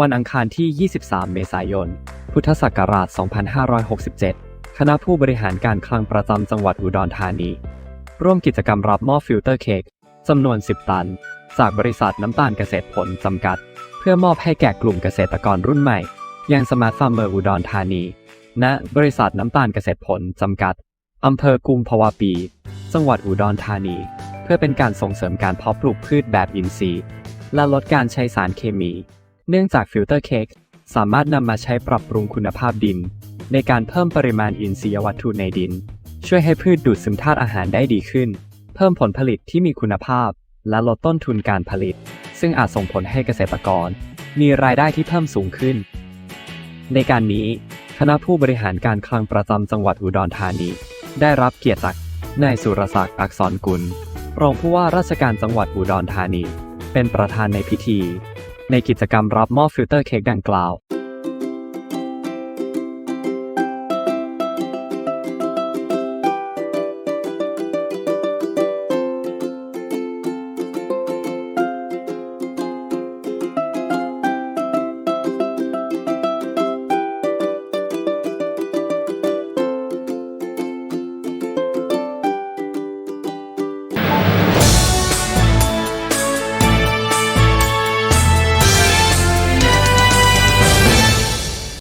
วันอังคารที่ 23 เมษายน พุทธศักราช 2567 คณะผู้บริหารการคลังประจำจังหวัดอุดรธานี ร่วมกิจกรรมรับมอบฟิลเตอร์เค้กจำนวน 10 ตัน จากบริษัทน้ำตาลเกษตรผลจำกัด เพื่อมอบให้แก่กลุ่มเกษตรกรรุ่นใหม่ ยังสมาร์ทฟาร์มเมอร์อุดรธานี ณ บริษัทน้ำตาลเกษตรผลจำกัดอำเภอกุมภาวะปี จังหวัดอุดรธานี เพื่อเป็นการส่งเสริมการเพาะปลูกพืชแบบอินทรีย์ และลดการใช้สารเคมี เนื่องจากฟิลเตอร์เค้กสามารถนำมาใช้ปรับปรุงคุณภาพดิน ในการเพิ่มปริมาณอินทรียวัตถุในดิน ช่วยให้พืชดูดซึมธาตุอาหารได้ดีขึ้น เพิ่มผลผลิตที่มีคุณภาพ และลดต้นทุนการผลิต ซึ่งอาจส่งผลให้เกษตรกร มีรายได้ที่เพิ่มสูงขึ้น ในการนี้คณะผู้บริหารการคลังประจำจังหวัดอุดรธานี ได้รับเกียรติจากนายสุรศักดิ์อักษรกุลรองผู้ว่าราชการจังหวัดอุดรธานี เป็นประธานในพิธี ในกิจกรรมรับมอบฟิลเตอร์เค้กดังกล่าว